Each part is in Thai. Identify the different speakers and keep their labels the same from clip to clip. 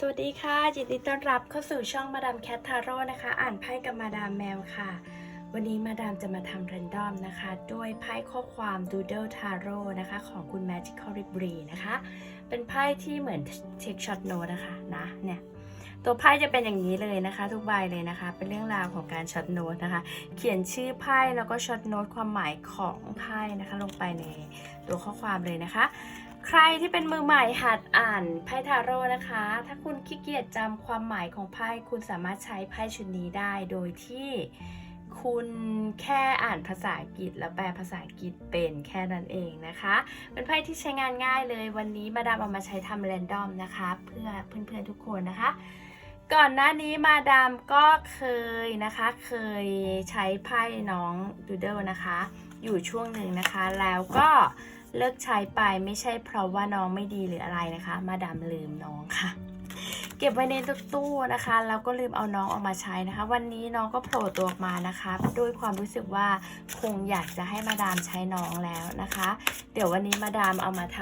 Speaker 1: สวัสดีค่ะยินดีต้อนรับเข้าสู่ช่องมาดามแคททาโร่นะคะ อ่านไพ่กับมาดามแมวค่ะ วันนี้มาดามจะมาทำเรนดอมนะคะ ด้วยไพ่ข้อความ Doodle Tarot นะคะ ของคุณ Magical r i b r y นะคะ เป็นไพ่ที่เหมือน Take Shot Note นะคะนะเนี่ยตัวไพ่จะเป็นอย่างนี้เลยนะคะ ทุกใบเลยนะคะ เป็นเรื่องราวของการช็อตโน้ตนะคะ เขียนชื่อไพ่แล้วก็ช็อตโน้ตความหมายของไพ่นะคะ ลงไปในตัวข้อความเลยนะคะ ใครที่เป็นมือใหม่หัดอ่านไพ่ทาโร่นะคะ ถ้าคุณขี้เกียจจำความหมายของไพ่คุณสามารถใช้ไพ่ชุดนี้ได้โดยที่คุณแค่อ่านภาษาอังกฤษแล้วแปลภาษาอังกฤษเป็นแค่นั้นเองนะคะ เป็นไพ่ที่ใช้งานง่ายเลยวันนี้มาดามเอามาใช้ทำแรนดอมนะคะ เพื่อเพื่อนๆทุกคนนะคะ ก่อนหน้านี้มาดามก็เคยนะคะ เคยใช้ไพ่น้องดูเดิลนะคะ อยู่ช่วงหนึ่งนะคะแล้วก็ เลิกใช้ไปไม่ใช่เพราะว่าน้องไม่ดีหรืออะไรนะคะ มาดามลืมน้องค่ะ เก็บไว้ในตู้นะคะแล้วก็ลืมเอาน้องออกมาใช้นะคะ วันนี้น้องก็โผล่ตัวออกมานะคะด้วยความรู้สึกว่าคงอยากจะให้มาดามใช้น้องแล้วนะคะ เดี๋ยววันนี้มาดามเอามาท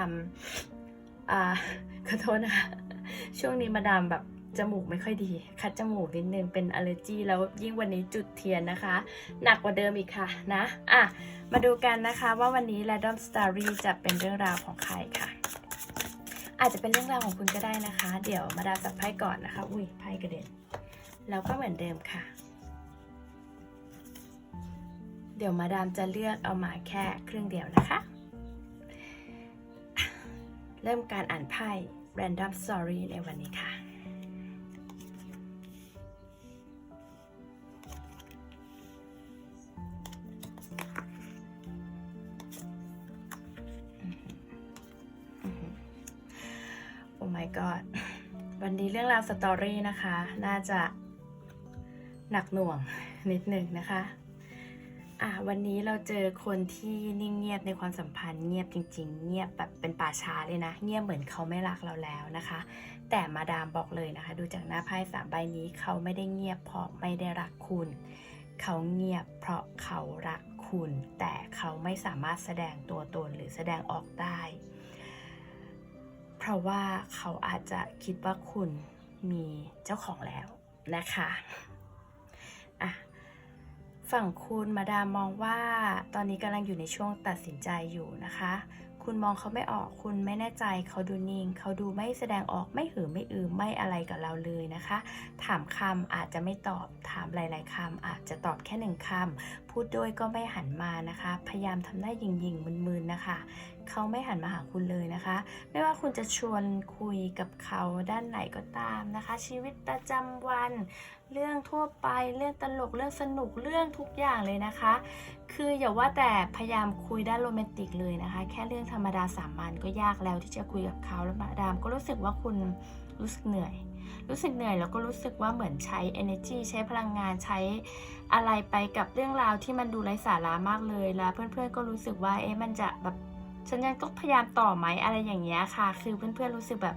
Speaker 1: ำอ่าขอโทษนะคะช่วงนี้มาดามแบบ จมูกไม่ค่อยดี คัดจมูกนิดนึงเป็นอลเลอร์จีแล้วยิ่งวันนี้จุดเทียนนะคะ หนักกว่าเดิมอีกค่ะนะอะ มาดูกันนะคะว่าวันนี้ Random Story จะเป็นเรื่องราวของใครค่ะ อาจจะเป็นเรื่องราวของคุณก็ได้นะคะ เดี๋ยวมาดามจับไพ่ก่อนนะคะ อุ้ยไพ่กระเด็นแล้วก็เหมือนเดิมค่ะ เดี๋ยวมาดามจะเลือกเอามาแค่ครึ่งเดียวนะคะ เริ่มการอ่านไพ่ Random Story ในวันนี้ค่ะ ราวสตอรี่นะคะ น่าจะหนักหน่วงนิดหนึ่งนะคะอะวันนี้เราเจอคนที่นิ่งเงียบในความสัมพันธ์เงียบจริง ๆ เงียบแบบเป็นป่าช้าเลยนะ เงียบเหมือนเขาไม่รักเราแล้วนะคะ แต่มาดามบอกเลยนะคะ ดูจากหน้าไพ่สามใบนี้เขาไม่ได้เงียบเพราะไม่ได้รักคุณ เขาเงียบเพราะเขารักคุณ แต่เขาไม่สามารถแสดงตัวตนหรือแสดงออกได้ เพราะว่าเขาอาจจะคิดว่าคุณ มีเจ้าของแล้วนะคะอะฝั่งคุณมาดามมองว่าตอนนี้กำลังอยู่ในช่วงตัดสินใจอยู่นะคะ คุณมองเขาไม่ออกคุณไม่แน่ใจเขาดูนิ่งเขาดูไม่แสดงออกไม่หือไม่อือไม่อะไรกับเราเลยนะคะ ถามคำอาจจะไม่ตอบถามหลายๆคำอาจจะตอบแค่หนึ่งคำพูดด้วยก็ไม่หันมานะคะ พยายามทำหน้ายิงยิงๆมึนๆนะคะ เขาไม่หันมาหาคุณเลยนะคะ ไม่ว่าคุณจะชวนคุยกับเขาด้านไหนก็ตามนะคะ ชีวิตประจำวัน เรื่องทั่วไปเรื่องตลกเรื่องสนุกเรื่องทุกอย่างเลยนะคะ คืออย่าว่าแต่พยายามคุยด้านโรแมนติกเลยนะคะ แค่เรื่องธรรมดาสามัญก็ยากแล้วที่จะคุยกับเขาแล้วมาดามก็รู้สึกว่าคุณรู้สึกเหนื่อย รู้สึกเหนื่อยแล้วก็รู้สึกว่าเหมือนใช้ energy ใช้พลังงานใช้อะไรไปกับเรื่องราวที่มันดูไร้สาระมากเลย แล้วเพื่อนๆก็รู้สึกว่าเอ๊ะมันจะแบบ ฉันยังต้องพยายามต่อไหมอะไรอย่างเงี้ยค่ะ คือเพื่อนๆรู้สึกแบบ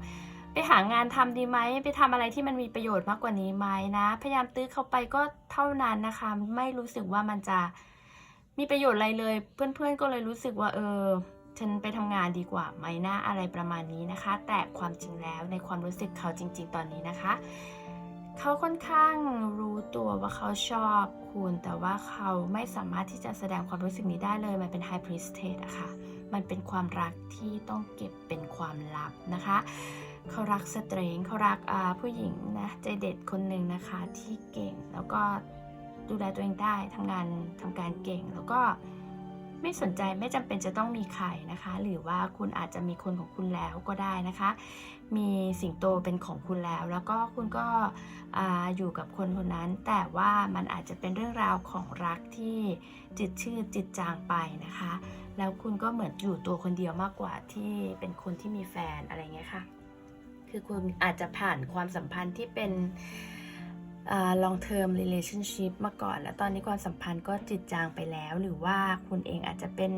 Speaker 1: ไปหางานทำดีไหมไปทำอะไรที่มันมีประโยชน์มากกว่านี้ไหมนะ พยายามตื้อเข้าไปก็เท่านั้นนะคะ ไม่รู้สึกว่ามันจะมีประโยชน์อะไรเลย เพื่อนๆก็เลยรู้สึกว่าเออฉันไปทำงานดีกว่าไหมนะอะไรประมาณนี้นะคะ แต่ความจริงแล้วในความรู้สึกเขาจริง ๆ ตอนนี้นะคะเขาค่อนข้างรู้ตัวว่าเขาชอบคุณ แต่ว่าเขาไม่สามารถที่จะแสดงความรู้สึกนี้ได้เลย มันเป็น High Priestess อะค่ะ มันเป็นความรักที่ต้องเก็บเป็นความลับนะคะ เขารักสเตรงเขารักผู้หญิงนะใจเด็ดคนหนึ่งนะคะที่เก่งแล้วก็ดูแลตัวเองได้ทำงานทำการเก่งแล้วก็ไม่สนใจไม่จำเป็นจะต้องมีใครนะคะ หรือว่าคุณอาจจะมีคนของคุณแล้วก็ได้นะคะ มีสิ่งโตเป็นของคุณแล้ว แล้วก็คุณก็ออยู่กับคนคนนั้น แต่ว่ามันอาจจะเป็นเรื่องราวของรักที่จิตชื่อจิตจางไปนะคะ แล้วคุณก็เหมือนอยู่ตัวคนเดียวมากกว่าที่เป็นคนที่มีแฟนอะไรเงี้ยค่ะ คือคุณอาจจะผ่านความสัมพันธ์ที่เป็น long term relationship มาก่อน แล้วตอนนี้ความสัมพันธ์ก็จิตจางไปแล้ว หรือว่าคุณเองอาจจะเป็น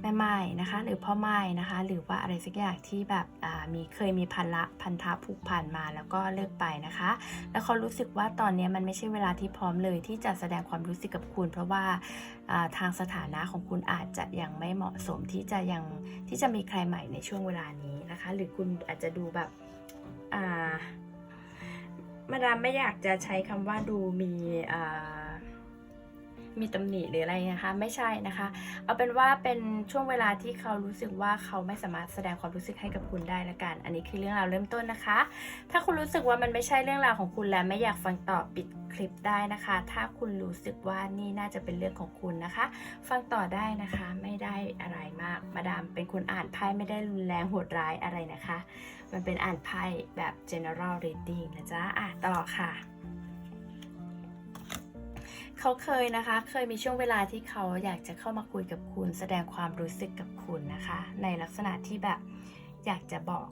Speaker 1: แม่ไม้นะคะ หรือพ่อไม้นะคะ หรือว่าอะไรสักอย่างที่แบบมีเคยมีพันละพันธะผูกพันมาแล้วก็เลิกไปนะคะ แล้วเขารู้สึกว่าตอนนี้มันไม่ใช่เวลาที่พร้อมเลยที่จะแสดงความรู้สึกกับคุณ เพราะว่าอ่าทางสถานะของคุณอาจจะยังไม่เหมาะสมที่จะยังที่จะมีใครใหม่ในช่วงเวลานี้นะคะ หรือคุณอาจจะดูแบบอ่า มาดามไม่อยากจะใช้คำว่าดูมีมีตำหนิหรืออะไรนะคะ ไม่ใช่นะคะ เอาเป็นว่าเป็นช่วงเวลาที่เขารู้สึกว่าเขาไม่สามารถแสดงความรู้สึกให้กับคุณได้ละกัน อันนี้คือเรื่องราวเริ่มต้นนะคะ ถ้าคุณรู้สึกว่ามันไม่ใช่เรื่องราวของคุณและไม่อยากฟังต่อปิดคลิปได้นะคะ ถ้าคุณรู้สึกว่านี่น่าจะเป็นเรื่องของคุณนะคะ ฟังต่อได้นะคะไม่ได้อะไรมาก มาดามเป็นคนอ่านไพ่ไม่ได้รุนแรงโหดร้ายอะไรนะคะ มันเป็นอ่านไพ่แบบ general reading นะจ๊ะ อะ ต่อค่ะเขาเคยนะคะ เคยมีช่วงเวลาที่เขาอยากจะเข้ามาคุยกับคุณ แสดงความรู้สึกกับคุณนะคะ ในลักษณะที่แบบอยากจะบอก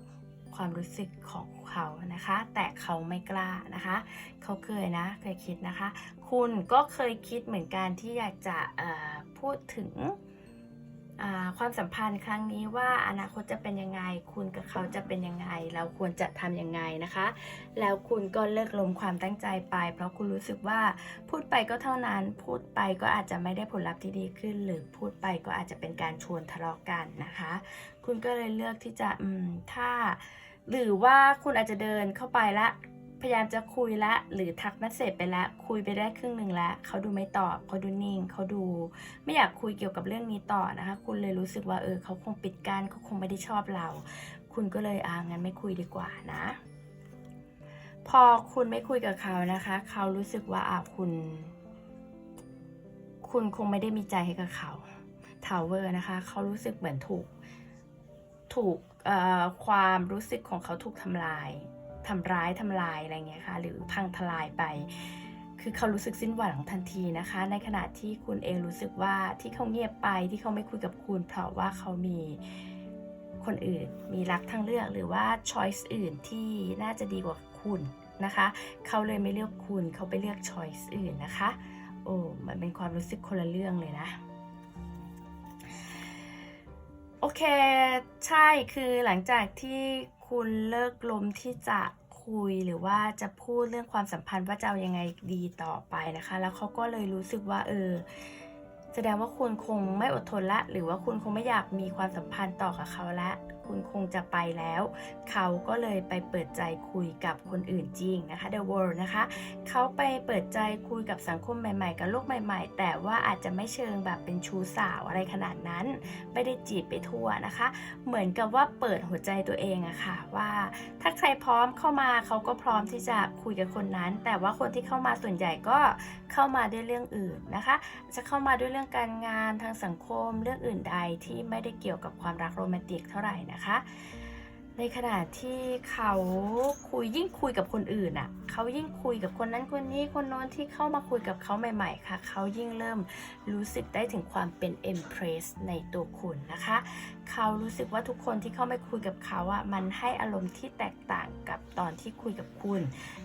Speaker 1: ความรู้สึกของเขานะคะ แต่เขาไม่กล้านะคะ เขาเคยนะ เคยคิดนะคะ คุณก็เคยคิดเหมือนกันที่อยากจะพูดถึง ความสัมพันธ์ครั้งนี้ว่าอนาคตจะเป็นยังไง คุณกับเขาจะเป็นยังไง เราควรจะทำยังไงนะคะ แล้วคุณก็เลิกลมความตั้งใจไป เพราะคุณรู้สึกว่าพูดไปก็เท่านั้นพูดไปก็อาจจะไม่ได้ผลลัพธ์ที่ดีขึ้น หรือพูดไปก็อาจจะเป็นการชวนทะเลาะกันนะคะ คุณก็เลยเลือกที่จะอืมถ้า หรือว่าคุณอาจจะเดินเข้าไปละ พยายามจะคุยละหรือทักเมสเซจไปล้วคุยไปได้ครึ่งหนึ่งแล้วเขาดูไม่ตอบเขาดูนิ่งเขาดู ไม่อยากคุยเกี่ยวกับเรื่องนี้ต่อนะคะ คุณเลยรู้สึกว่าเออเขาคงปิดกั้นเขาคงไม่ได้ชอบเรา คุณก็เลยอ่างั้นไม่คุยดีกว่านะ พอคุณไม่คุยกับเขานะคะ เขารู้สึกว่าอ่าคุณ คุณคงไม่ได้มีใจให้กับเขาทาวเวอร์นะคะ เขารู้สึกเหมือนถูกถูกความรู้สึกของเขาถูกทำลาย ทำร้ายทำลายอะไรเงี้ยค่ะ หรือพังทลายไป คือเขารู้สึกสิ้นหวังทันทีนะคะ ในขณะที่คุณเองรู้สึกว่าที่เขาเงียบไปที่เขาไม่คุยกับคุณ เพราะว่าเขามีคนอื่น มีรักทางเลือกหรือว่าช้อยส์อื่นที่น่าจะดีกว่าคุณนะคะ เขาเลยไม่เลือกคุณเขาไปเลือกช้อยส์อื่นนะคะ โอ้มันเป็นความรู้สึกคนละเรื่องเลยนะโอเค ใช่คือหลังจากที่คุณเลิกลมที่จะ คุยหรือว่าจะพูดเรื่องความสัมพันธ์ว่าจะเอายังไงดีต่อไปนะคะ แล้วเขาก็เลยรู้สึกว่าเออแสดงว่าคุณคงไม่อดทนละ หรือว่าคุณคงไม่อยากมีความสัมพันธ์ต่อกับเขาละ คุณคงจะไปแล้ว เขาก็เลยไปเปิดใจคุยกับคนอื่นจริงนะคะ The World นะคะ เขาไปเปิดใจคุยกับสังคมใหม่ ๆ กับโลกใหม่ ๆ แต่ว่าอาจจะไม่เชิงแบบเป็นชู้สาวอะไรขนาดนั้น ไม่ได้จีบไปทั่วนะคะ เหมือนกับว่าเปิดหัวใจตัวเองอะค่ะว่าถ้าใครพร้อมเข้ามาเขาก็พร้อมที่จะคุยกับคนนั้น แต่ว่าคนที่เข้ามาส่วนใหญ่ก็เข้ามาด้วยเรื่องอื่นนะคะ จะเข้ามาด้วยเรื่องการงานทางสังคมเรื่องอื่นใดที่ไม่ได้เกี่ยวกับความรักโรแมนติกเท่าไหร่นะคะในขณะที่เขาคุยยิ่งคุยกับคนอื่นอะเขายิ่งคุยกับคนนั้นคนนี้คนโน้นที่เข้ามาคุยกับเขาใหม่ ๆ ค่ะ เขายิ่งเริ่มรู้สึกได้ถึงความเป็น impress ในตัวคุณนะคะ เขารู้สึกว่าทุกคนที่เข้ามาคุยกับเขาอะมันให้อารมณ์ที่แตกต่างกับตอนที่คุยกับคุณ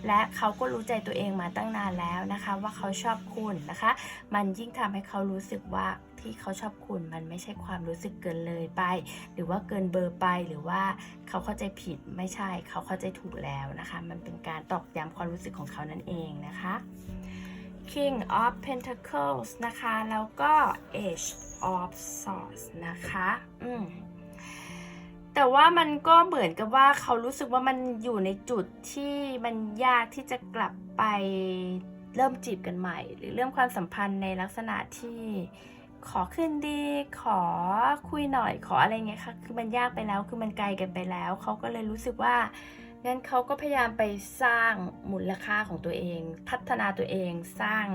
Speaker 1: และเขาก็รู้ใจตัวเองมาตั้งนานแล้วนะคะ ว่าเขาชอบคุณนะคะ มันยิ่งทำให้เขารู้สึกว่า ที่เขาชอบคุณมันไม่ใช่ความรู้สึกเกินเลยไป หรือว่าเกินเบอร์ไปหรือว่าเขาเข้าใจผิดไม่ใช่เขาเข้าใจถูกแล้วนะคะ มันเป็นการตอกย้ำความรู้สึกของเขานั่นเองนะคะ King of Pentacles นะคะ แล้วก็ Age of Swords นะคะอืมแต่ว่ามันก็เหมือนกับว่าเขารู้สึกว่ามันอยู่ในจุดที่มันยากที่จะกลับไปเริ่มจีบกันใหม่ หรือเริ่มความสัมพันธ์ในลักษณะที่ ขอคืนดี ขอคุยหน่อยขออะไรเงี้ยค่ะ คือมันยากไปแล้วคือมันไกลกันไปแล้ว เขาก็เลยรู้สึกว่างั้นเขาก็พยายามไปสร้างมูลค่าของตัวเอง พัฒนาตัวเองสร้าง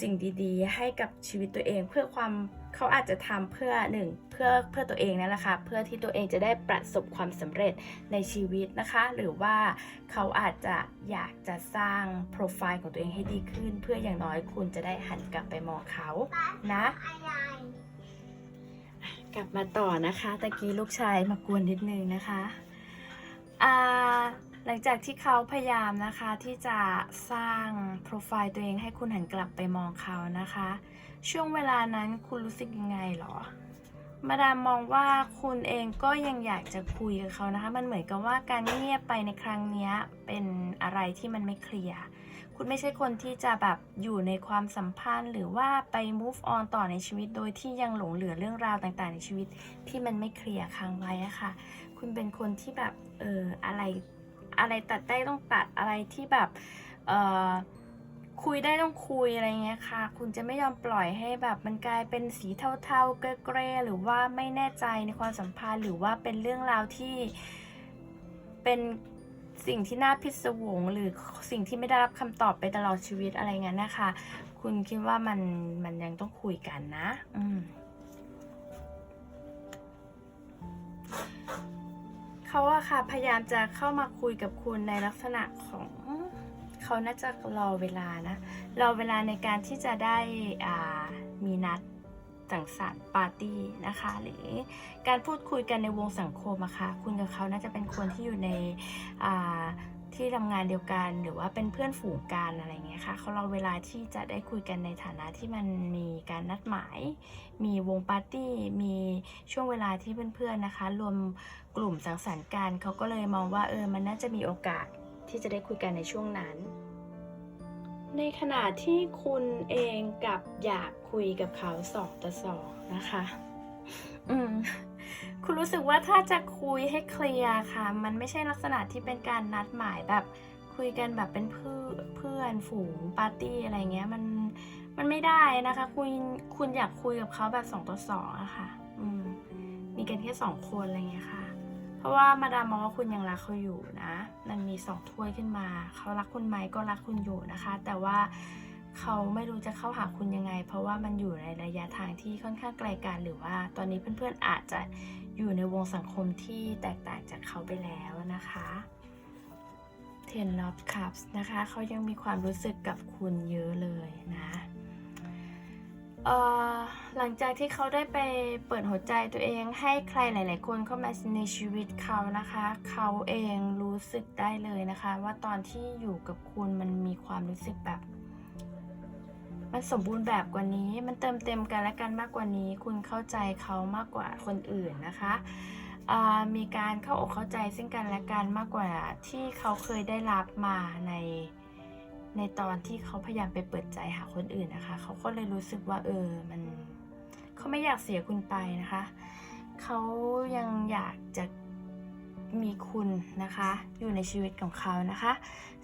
Speaker 1: สิ่งดีๆ ให้กับชีวิตตัวเองเพื่อความ เขาอาจจะทำเพื่อหนึ่งเพื่อเพื่อตัวเองนั่นแหละค่ะเพื่อที่ตัวเองจะได้ประสบความสำเร็จในชีวิตนะคะ หรือว่าเขาอาจจะอยากจะสร้างโปรไฟล์ของตัวเองให้ดีขึ้น เพื่ออย่างน้อยคุณจะได้หันกลับไปมองเขานะกลับมาต่อนะคะตะกี้ลูกชายมากวนนิดนึงนะคะอ่า หลังจากที่เขาพยายามนะคะที่จะสร้างโปรไฟล์ตัวเองให้คุณหันกลับไปมองเขานะคะ ช่วงเวลานั้นคุณรู้สึกยังไงหรอ มาดามมองว่าคุณเองก็ยังอยากจะคุยกับเขานะคะ มันเหมือนกับว่าการเงียบไปในครั้งนี้เป็นอะไรที่มันไม่เคลียร์คุณไม่ใช่คนที่จะแบบอยู่ในความสัมพันธ์ หรือว่าไป move on ต่อในชีวิต โดยที่ยังหลงเหลือเรื่องราวต่างๆ ในชีวิตที่มันไม่เคลียร์ค้างไว้อะค่ะ คุณเป็นคนที่แบบเอออะไร อะไรตัดได้ต้องตัดอะไรที่แบบเอ่อคุยได้ต้องคุยอะไรเงี้ยค่ะ คุณจะไม่ยอมปล่อยให้แบบมันกลายเป็นสีเทาๆ เกรย์ๆหรือว่าไม่แน่ใจในความสัมพันธ์หรือว่าเป็นเรื่องราวที่เป็นสิ่งที่น่าพิศวงหรือสิ่งที่ไม่ได้รับคำตอบไปตลอดชีวิตอะไรเงี้ยนะคะ คุณคิดว่ามันมันยังต้องคุยกันนะ อืม เขาอะค่ะพยายามจะเข้ามาคุยกับคุณในลักษณะของเขาน่าจะรอเวลานะรอเวลาในการที่จะได้อ่ามีนัดสังสรรค์ปาร์ตี้นะคะ หรือการพูดคุยกันในวงสังคมอะค่ะคุณกับเขาน่าจะเป็นคนที่อยู่ในอ่า ที่ทำงานเดียวกันหรือว่าเป็นเพื่อนฝูงกันอะไรเงี้ยค่ะเขารอเวลาที่จะได้คุยกันในฐานะที่มันมีการนัดหมาย มีวงปาร์ตี้มีช่วงเวลาที่เพื่อนๆนะคะ รวมกลุ่มสังสรรค์กันเขาก็เลยมองว่าเออมันน่าจะมีโอกาสที่จะได้คุยกันในช่วงนั้น ในขณะที่คุณเองกับอยากคุยกับเขาสองต่อสองนะคะ อืม คุณรู้สึกว่าถ้าจะคุยให้เคลียร์ค่ะ มันไม่ใช่ลักษณะที่เป็นการนัดหมายแบบคุยกันแบบเป็นเพื่อนเพื่อนฝูงปาร์ตี้อะไรเงี้ยมันมันไม่ได้นะคะ คุณคุณอยากคุยกับเขาแบบสองต่อสองอะค่ะ อืมมีกันแค่สองคนอะไรเงี้ยค่ะ เพราะว่ามาดามมองว่าคุณยังรักเขาอยู่นะ มันมีสองถ้วยขึ้นมา เขารักคุณไหมก็รักคุณอยู่นะคะ แต่ว่า เขาไม่รู้จะเข้าหาคุณยังไง เพราะว่ามันอยู่ในระยะทางที่ค่อนข้างไกลกันหรือว่าตอนนี้เพื่อนๆอาจจะอยู่ในวงสังคมที่แตกต่างจากเขาไปแล้วนะคะ Ten of Cups นะคะเขายังมีความรู้สึกกับคุณเยอะเลยนะหลังจากที่เขาได้ไปเปิดหัวใจตัวเองให้ใครหลาย ๆ คนเข้ามาในชีวิตเขานะคะ เขาเองรู้สึกได้เลยนะคะ ว่าตอนที่อยู่กับคุณมันมีความรู้สึกแบบ มันสมบูรณ์แบบกว่านี้ มันเติมเต็มกันและกันมากกว่านี้ คุณเข้าใจเขามากกว่าคนอื่นนะคะอ่ามีการเข้าอกเข้าใจซึ่งกันและกันมากกว่าที่เขาเคยได้รับมาในในตอนที่เขาพยายามไปเปิดใจหาคนอื่นนะคะ เขาก็เลยรู้สึกว่าเออมันเขาไม่อยากเสียคุณไปนะคะ เขายังอยากจะ มีคุณนะคะ อยู่ในชีวิตของเขานะคะ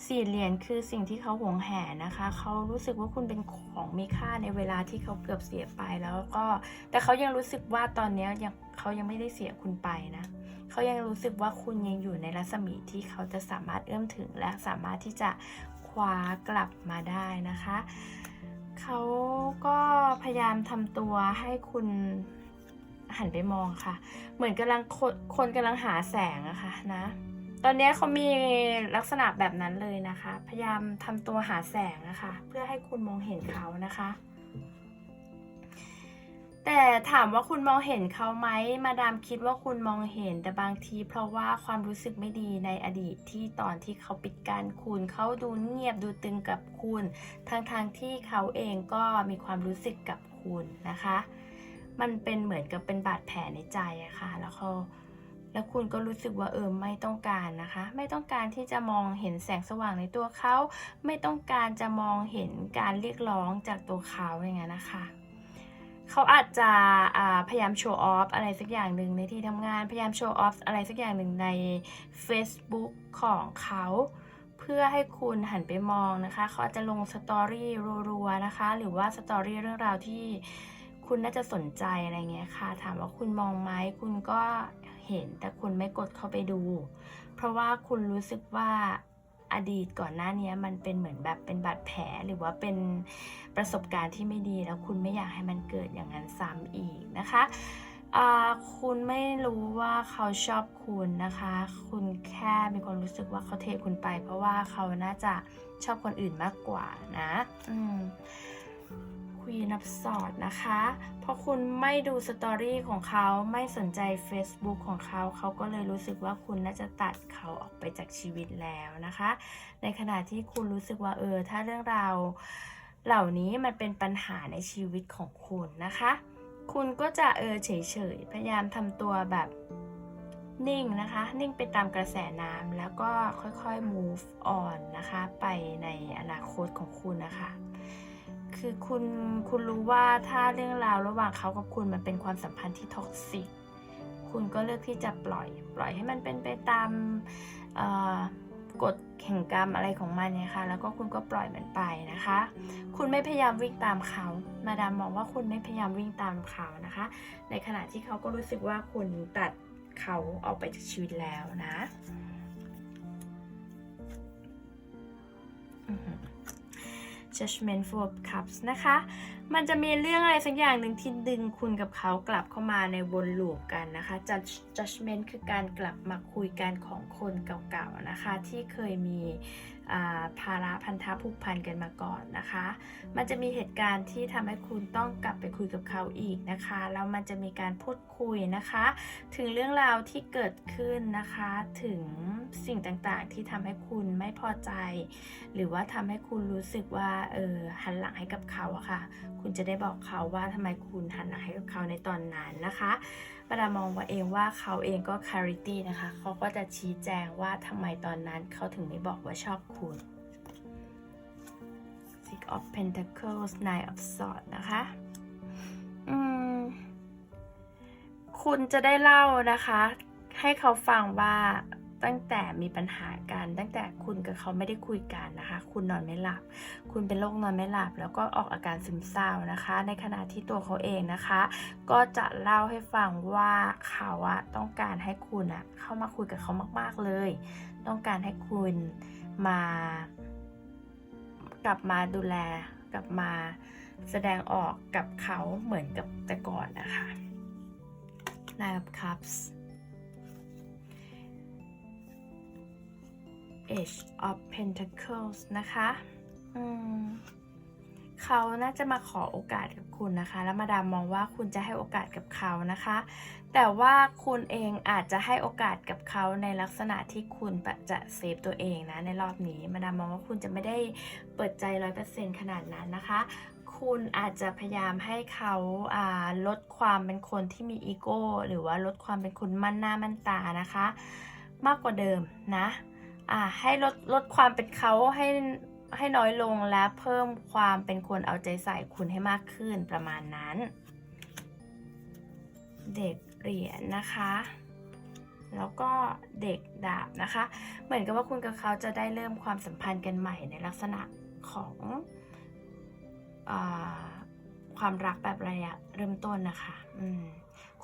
Speaker 1: สี่เหรียญคือสิ่งที่เขาหวงแหนนะคะ เขารู้สึกว่าคุณเป็นของมีค่าในเวลาที่เขาเกือบเสียไปแล้วก็ แต่เขายังรู้สึกว่าตอนนี้ยยังเขายังไม่ได้เสียคุณไปนะเขายังรู้สึกว่าคุณยังอยู่ในรัศมีที่เขาจะสามารถเอื้อมถึงและสามารถที่จะคว้ากลับมาได้นะคะ เขาก็พยายามทำตัวให้คุณ หันไปมองค่ะ เหมือนกำลังคนคนกำลังหาแสงอะค่ะนะ ตอนนี้เขามีลักษณะแบบนั้นเลยนะคะ พยายามทำตัวหาแสงนะคะ เพื่อให้คุณมองเห็นเขานะคะ แต่ถามว่าคุณมองเห็นเขาไหมมาดามคิดว่าคุณมองเห็นแต่บางที เพราะว่าความรู้สึกไม่ดีในอดีตที่ตอนที่เขาปิดการคุณเขาดูเงียบดูตึงกับคุณทั้งทางที่เขาเองก็มีความรู้สึกกับคุณนะคะ มันเป็นเหมือนกับเป็นบาดแผลในใจอะค่ะ แล้วเขาแล้วคุณก็รู้สึกว่าเออไม่ต้องการนะคะ ไม่ต้องการที่จะมองเห็นแสงสว่างในตัวเขา ไม่ต้องการจะมองเห็นการเรียกร้องจากตัวเขาอย่างนั้นนะคะเขาอาจจะพยายามโชว์ออฟอะไรสักอย่างหนึ่งในที่ทำงาน พยายามโชว์ออฟอะไรสักอย่างหนึ่งใน Facebook ของเขา เพื่อให้คุณหันไปมองนะคะ เขาอาจจะลงสตอรี่รัวๆนะคะ หรือว่าสตอรี่เรื่องราวที่ คุณน่าจะสนใจอะไรเงี้ยค่ะ ถามว่าคุณมองไหมคุณก็เห็นแต่คุณไม่กดเข้าไปดู เพราะว่าคุณรู้สึกว่าอดีตก่อนหน้านี้มันเป็นเหมือนแบบเป็นบาดแผลหรือว่าเป็นประสบการณ์ที่ไม่ดีแล้วคุณไม่อยากให้มันเกิดอย่างนั้นซ้ำอีกนะคะคุณไม่รู้ว่าเขาชอบคุณนะคะ คุณแค่มีความรู้สึกว่าเขาเทคุณไป เพราะว่าเขาน่าจะชอบคนอื่นมากกว่านะ อืม วีน of s w o r d นะคะ เพราะคุณไม่ดูสตอรี่ของเขาไม่สนใจ Facebook ของเขา เขาก็เลยรู้สึกว่าคุณน่าจะตัดเขาออกไปจากชีวิตแล้วนะคะ ในขณะที่คุณรู้สึกว่าเออ ถ้าเรื่องราวเหล่านี้มันเป็นปัญหาในชีวิตของคุณนะคะ คุณก็จะเออเฉยๆ พยายามทำตัวแบบนิ่งนะคะ นิ่งไปตามกระแสน้ำแล้วก็ค่อยๆ move on นะคะ ไปในอนาคตของคุณนะคะ คือคุณคุณรู้ว่าถ้าเรื่องราวระหว่างเขากับคุณมันเป็นความสัมพันธ์ที่ท็อกซิกคุณก็เลือกที่จะปล่อย ปล่อยให้มันเป็นไปตามกฎแห่งกรรมอะไรของมันเนี่ยค่ะ แล้วก็คุณก็ปล่อยมันไปนะคะ คุณไม่พยายามวิ่งตามเขา มาดามมองว่าคุณไม่พยายามวิ่งตามเขานะคะ ในขณะที่เขาก็รู้สึกว่าคุณตัดเขาออกไปจากชีวิตแล้วนะ Judgment Four of Cups นะคะ มันจะมีเรื่องอะไรสักอย่างหนึ่งที่ดึงคุณกับเขากลับเข้ามาในวนลูปกันนะคะ Judgment คือการกลับมาคุยกันของคนเก่าๆนะคะ ที่เคยมี ภาระพันธะผูกพันกันมาก่อนนะคะ มันจะมีเหตุการณ์ที่ทำให้คุณต้องกลับไปคุยกับเขาอีกนะคะ แล้วมันจะมีการพูดคุยนะคะ ถึงเรื่องราวที่เกิดขึ้นนะคะ ถึงสิ่งต่างๆ ที่ทำให้คุณไม่พอใจ หรือว่าทำให้คุณรู้สึกว่าเออหันหลังให้กับเขาอะค่ะ คุณจะได้บอกเขาว่าทำไมคุณหันหลังให้กับเขาในตอนนั้นนะคะ ปดามองว่าเองว่าเขาเองก็คาริตี้นะคะ เขาก็จะชี้แจงว่าทำไมตอนนั้นเขาถึงไม่บอกว่าชอบคุณ Six of Pentacles Nine of Swords นะคะอืมคุณจะได้เล่านะคะ ให้เขาฟังว่า ตั้งแต่มีปัญหากันตั้งแต่คุณกับเขาไม่ได้คุยกันนะคะ คุณนอนไม่หลับ คุณเป็นโรคนอนไม่หลับ แล้วก็ออกอาการซึมเศร้านะคะ ในขณะที่ตัวเขาเองนะคะ ก็จะเล่าให้ฟังว่าเขาอะต้องการให้คุณอะเข้ามาคุยกับเขามาก ๆเลย ต้องการให้คุณมากลับมาดูแลกลับมาแสดงออกกับเขาเหมือนกับแต่ก่อนนะคะ Nine of Cups Age of Pentacles นะคะเขาน่าจะมาขอโอกาสกับคุณนะคะ แล้วมาดามมองว่าคุณจะให้โอกาสกับเขานะคะ แต่ว่าคุณเองอาจจะให้โอกาสกับเขาในลักษณะที่คุณจะเซฟตัวเองนะในรอบนี้ มาดามมองว่าคุณจะไม่ได้เปิดใจร้อยเปอร์เซ็นขนาดนั้นนะคะ คุณอาจจะพยายามให้เขาาลดความเป็นคนที่มีอีโก้หรือว่าลดความเป็นคนมั่นหน้ามั่นตานะคะ มากกว่าเดิมนะ อ่าให้ลดลดความเป็นเขาให้ให้น้อยลงและเพิ่มความเป็นคนเอาใจใส่คุณให้มากขึ้นประมาณนั้น เด็กเหรียญนะคะ แล้วก็เด็กดาบนะคะ เหมือนกับว่าคุณกับเขาจะได้เริ่มความสัมพันธ์กันใหม่ในลักษณะของอความรักแบบระยะเริ่มต้นนะคะอืม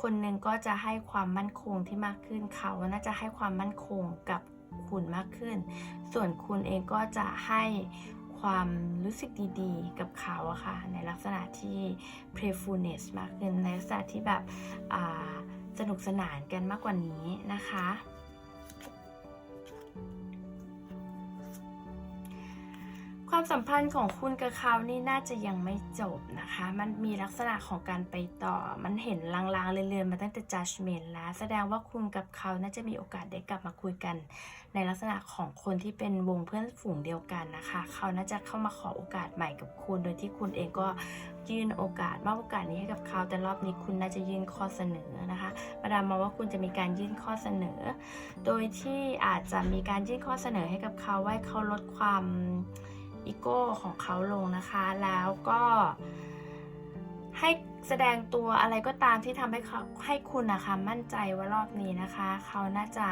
Speaker 1: คนหนึ่งก็จะให้ความมั่นคงที่มากขึ้นเขาน่าจะให้ความมั่นคงกับ คุณมากขึ้น ส่วนคุณเองก็จะให้ความรู้สึกดีๆ กับเขาอะค่ะ ในลักษณะที่ playfulness มากขึ้น ในลักษณะที่แบบสนุกสนานกันมากกว่านี้นะคะ ความสัมพันธ์ของคุณกับเขานี่น่าจะยังไม่จบนะคะ มันมีลักษณะของการไปต่อ มันเห็นลางๆเรื่อยๆมาตั้งแต่ judgment แล้ว แสดงว่าคุณกับเขาน่าจะมีโอกาสได้กลับมาคุยกัน ในลักษณะของคนที่เป็นวงเพื่อนฝูงเดียวกันนะคะ เขาน่าจะเข้ามาขอโอกาสใหม่กับคุณ โดยที่คุณเองก็ยื่นโอกาสมอบโอกาสนี้ให้กับเขา แต่รอบนี้คุณน่าจะยื่นข้อเสนอนะคะมาดามมองว่าคุณจะมีการยื่นข้อเสนอ โดยที่อาจจะมีการยื่นข้อเสนอให้กับเขาว่าเขาลดความ อีโก้ของเขาลงนะคะ แล้วก็ให้แสดงตัวอะไรก็ตามที่ทำให้เขาให้คุณนะคะมั่นใจว่ารอบนี้นะคะ เขาน่าจะ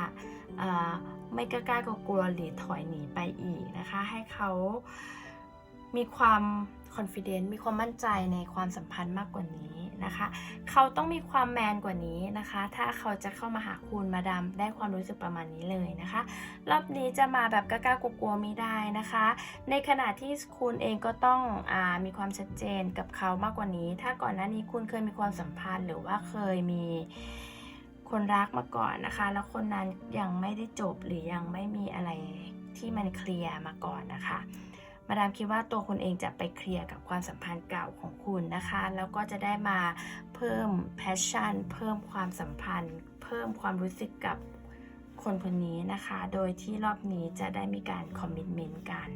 Speaker 1: ไม่กล้ากลัวหรือถอยหนีไปอีกนะคะ ให้เขามีความ confident มีความมั่นใจในความสัมพันธ์มากกว่านี้นะคะ เขาต้องมีความแมนกว่านี้นะคะ ถ้าเขาจะเข้ามาหาคุณมาดามได้ความรู้สึกประมาณนี้เลยนะคะ รอบนี้จะมาแบบกล้าๆกลัวๆไม่ได้นะคะ ในขณะที่คุณเองก็ต้องอมีความชัดเจนกับเขามากกว่านี้ ถ้าก่อนหน้านี้คุณเคยมีความสัมพันธ์หรือว่าเคยมีคนรักมาก่อนนะคะ แล้วคนนั้นยังไม่ได้จบหรือยังไม่มีอะไรที่มันเคลียร์มาก่อนนะคะ มาดามคิดว่าตัวคุณเองจะไปเคลียร์กับความสัมพันธ์เก่าของคุณนะคะ แล้วก็จะได้มาเพิ่ม passion เพิ่มความสัมพันธ์ เพิ่มความรู้สึกกับคนคนนี้นะคะ โดยที่รอบนี้จะได้มีการ commitment กัน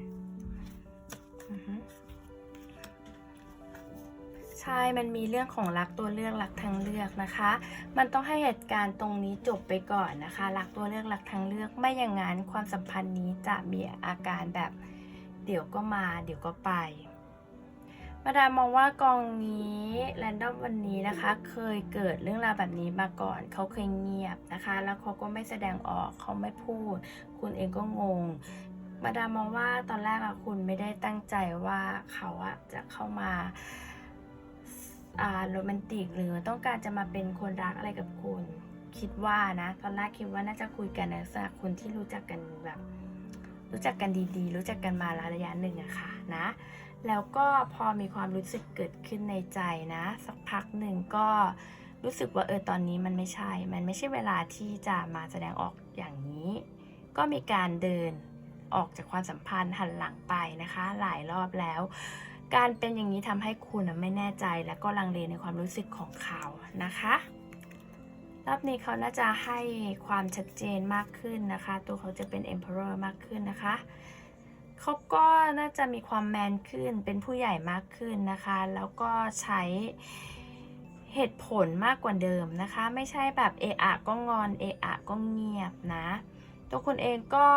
Speaker 1: ใช่ มันมีเรื่องของรักตัวเลือกรักทางเลือกนะคะ มันต้องให้เหตุการณ์ตรงนี้จบไปก่อนนะคะ รักตัวเลือกรักทางเลือก ไม่อย่างนั้นความสัมพันธ์นี้จะมีอาการแบบ เดี๋ยวก็มาเดี๋ยวก็ไป มาดามมองว่ากองนี้แรนดอมวันนี้นะคะ เคยเกิดเรื่องราวแบบนี้มาก่อน เขาเคยเงียบนะคะ แล้วเขาก็ไม่แสดงออกเขาไม่พูด คุณเองก็งงมาดามมองว่าตอนแรกอะคุณไม่ได้ตั้งใจว่าเขาอะจะเข้ามาอ่าโรแมนติกหรือต้องการจะมาเป็นคนรักอะไรกับคุณ คิดว่านะ ตอนแรกคิดว่าน่าจะคุยกันในลักษณะคนที่รู้จักกันแบบ รู้จักกันดีๆ รู้จักกันมาระยะหนึ่งอะค่ะนะ แล้วก็พอมีความรู้สึกเกิดขึ้นในใจนะ สักพักหนึ่งก็รู้สึกว่าเออตอนนี้มันไม่ใช่ มันไม่ใช่เวลาที่จะมาแสดงออกอย่างนี้ ก็มีการเดินออกจากความสัมพันธ์หันหลังไปนะคะ หลายรอบแล้ว การเป็นอย่างนี้ทำให้คุณไม่แน่ใจและก็ลังเลในความรู้สึกของเขานะคะ รอบนี้เขาน่าจะให้ความชัดเจนมากขึ้นนะคะ ตัวเขาจะเป็น emperor มากขึ้นนะคะเขาก็น่าจะมีความแมนขึ้นเป็นผู้ใหญ่มากขึ้นนะคะ แล้วก็ใช้เหตุผลมากกว่าเดิมนะคะ ไม่ใช่แบบเอะอะก็งอนเอะอะก็เงียบนะ ตัวคุณเองก็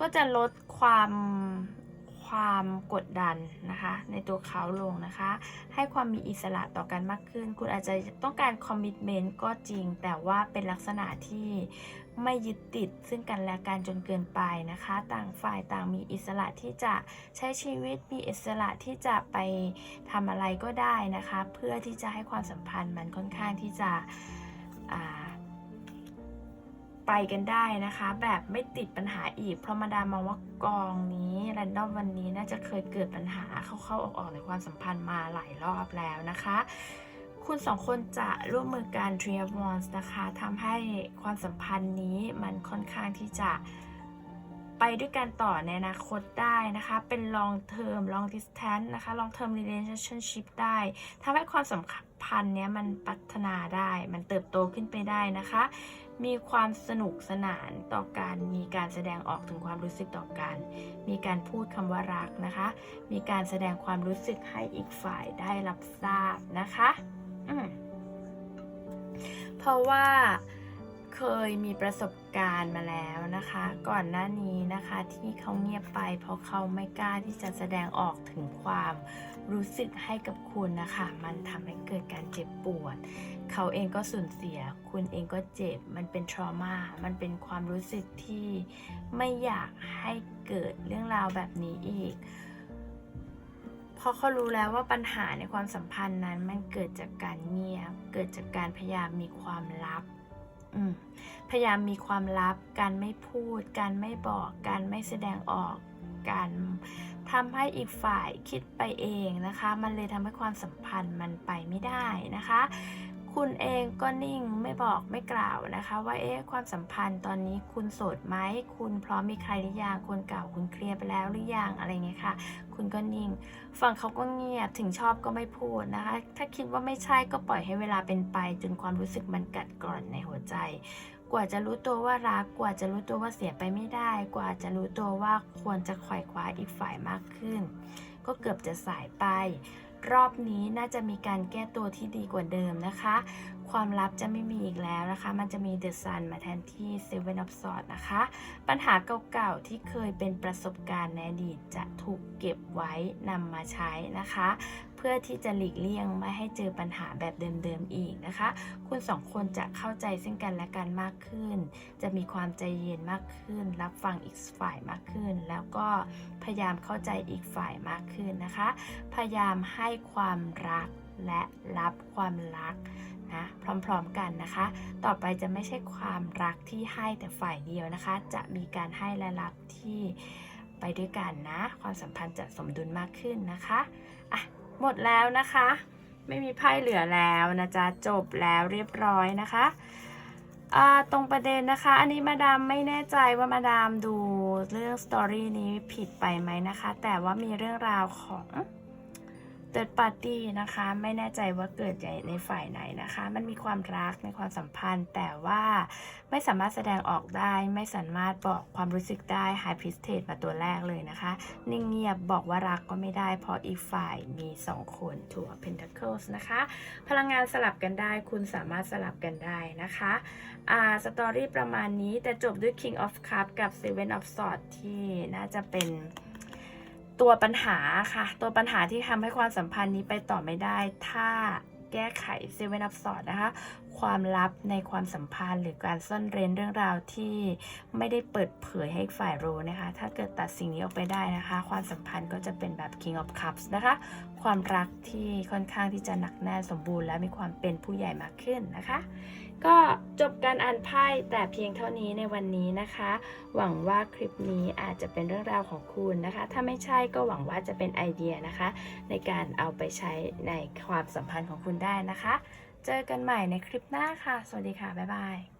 Speaker 1: ก็จะลดความ ความกดดันนะคะ ในตัวเขาลงนะคะ ให้ความมีอิสระต่อกันมากขึ้น คุณอาจจะต้องการคอมมิชเมนต์ก็จริง แต่ว่าเป็นลักษณะที่ไม่ยึดติดซึ่งกันและกันจนเกินไปนะคะ ต่างฝ่ายต่างมีอิสระที่จะใช้ชีวิตมีอิสระที่จะไปทำอะไรก็ได้นะคะ เพื่อที่จะให้ความสัมพันธ์มันค่อนข้างที่จะอ่า ไปกันได้นะคะ แบบไม่ติดปัญหาอีก เพราะมาดามมองว่ากองนี้แรนดอมวันนี้น่าจะเคยเกิดปัญหาเข้าๆออกๆในความสัมพันธ์มาหลายรอบแล้วนะคะคุณสองคนจะร่วมมือกันทรีอ w อนส์นะคะทำให้ความสัมพันธ์นี้มันค่อนข้างที่จะไปด้วยกันต่อในอนาคตได้นะคะ เป็น long term long distance นะคะ long term relationship ได้ทำให้ความสัมพันธ์เนี้ยมันพัฒนาได้ มันเติบโตขึ้นไปได้นะคะ มีความสนุกสนานต่อการมีการแสดงออกถึงความรู้สึกต่อกัน มีการพูดคำว่ารักนะคะ มีการแสดงความรู้สึกให้อีกฝ่ายได้รับทราบนะคะ เพราะว่า เคยมีประสบการณ์มาแล้วนะคะ ก่อนหน้านี้นะคะที่เขาเงียบไปเพราะเขาไม่กล้าที่จะแสดงออกถึงความรู้สึกให้กับคุณนะคะ มันทำให้เกิดการเจ็บปวด เขาเองก็สูญเสีย คุณเองก็เจ็บ มันเป็นทรมา มันเป็นความรู้สึกที่ไม่อยากให้เกิดเรื่องราวแบบนี้อีกเพราะเขารู้แล้วว่าปัญหาในความสัมพันธ์นั้นมันเกิดจากการเงียบ เกิดจากการพยายามมีความลับ พยายามมีความลับ การไม่พูด การไม่บอก การไม่แสดงออก การทำให้อีกฝ่ายคิดไปเองนะคะ มันเลยทำให้ความสัมพันธ์มันไปไม่ได้นะคะ คุณเองก็นิ่งไม่บอกไม่กล่าวนะคะ ว่าเอ๊ะความสัมพันธ์ตอนนี้คุณโสดไหมคุณพร้อมมีใครหรือยังคนเก่าคุณเคลียร์ไปแล้วหรือยังอะไรเงี้ยค่ะ คุณก็นิ่งฝั่งเขาก็เงียบถึงชอบก็ไม่พูดนะคะ ถ้าคิดว่าไม่ใช่ก็ปล่อยให้เวลาเป็นไป จนความรู้สึกมันกัดกร่อนในหัวใจ กว่าจะรู้ตัวว่ารักกว่าจะรู้ตัวว่าเสียไปไม่ได้ กว่าจะรู้ตัวว่าควรจะขวายคว้าอีกฝ่ายมากขึ้น ก็เกือบจะสายไป รอบนี้น่าจะมีการแก้ตัวที่ดีกว่าเดิมนะคะ ความลับจะไม่มีอีกแล้วนะคะ มันจะมี The Sun มาแทนที่ Seven of s w o r d นะคะ ปัญหาเก่าๆที่เคยเป็นประสบการณ์ในอดีตจะถูกเก็บไว้นำมาใช้นะคะ พื่อที่จะหลีกเลี่ยงไม่ให้เจอปัญหาแบบเดิมๆอีกนะคะ คุณสองคนจะเข้าใจซึ่งกันและกันมากขึ้น จะมีความใจเย็นมากขึ้น รับฟังอีกฝ่ายมากขึ้น แล้วก็พยายามเข้าใจอีกฝ่ายมากขึ้นนะคะ พยายามให้ความรักและรับความรักนะพร้อมๆกันนะคะ ต่อไปจะไม่ใช่ความรักที่ให้แต่ฝ่ายเดียวนะคะ จะมีการให้และรับที่ไปด้วยกันนะ ความสัมพันธ์จะสมดุลมากขึ้นนะคะอะ หมดแล้วนะคะ ไม่มีไพ่เหลือแล้วนะจ๊ะจบแล้วเรียบร้อยนะคะตรงประเด็นนะคะ อันนี้มาดามไม่แน่ใจว่ามาดามดูเรื่องสตอรี่นี้ผิดไปไหมนะคะ แต่ว่ามีเรื่องราวของ third party นะคะไม่แน่ใจว่าเกิดใหญ่ในฝ่ายไหนนะคะ มันมีความรักในความสัมพันธ์ แต่ว่าไม่สามารถแสดงออกได้ ไม่สามารถบอกความรู้สึกได้ high priestess มาตัวแรกเลยนะคะ นิ่งเงียบบอกว่ารักก็ไม่ได้ เพราะอีกฝ่ายมี 2 คนถั่ว pentacles นะคะ พลังงานสลับกันได้ คุณสามารถสลับกันได้นะคะอ่าสตอรี่ประมาณนี้แต่จบด้วย king of cup กับ seven of swords ที่น่าจะเป็น ตัวปัญหาค่ะ ตัวปัญหาที่ทำให้ความสัมพันธ์นี้ไปต่อไม่ได้ ถ้าแก้ไขเซเว่นอัพสอดนะคะ ความลับในความสัมพันธ์หรือการซ่อนเร้นเรื่องราวที่ไม่ได้เปิดเผยให้ฝ่ายรู้นะคะ ถ้าเกิดตัดสิ่งนี้ออกไปได้นะคะ ความสัมพันธ์ก็จะเป็นแบบ King of Cups นะคะ ความรักที่ค่อนข้างที่จะหนักแน่นสมบูรณ์ และมีความเป็นผู้ใหญ่มากขึ้นนะคะ ก็จบการอ่านไพ่แต่เพียงเท่านี้ในวันนี้นะคะ หวังว่าคลิปนี้อาจจะเป็นเรื่องราวของคุณนะคะ ถ้าไม่ใช่ก็หวังว่าจะเป็นไอเดียนะคะ ในการเอาไปใช้ในความสัมพันธ์ของคุณได้นะคะ เจอกันใหม่ในคลิปหน้าค่ะ สวัสดีค่ะ บ๊ายบาย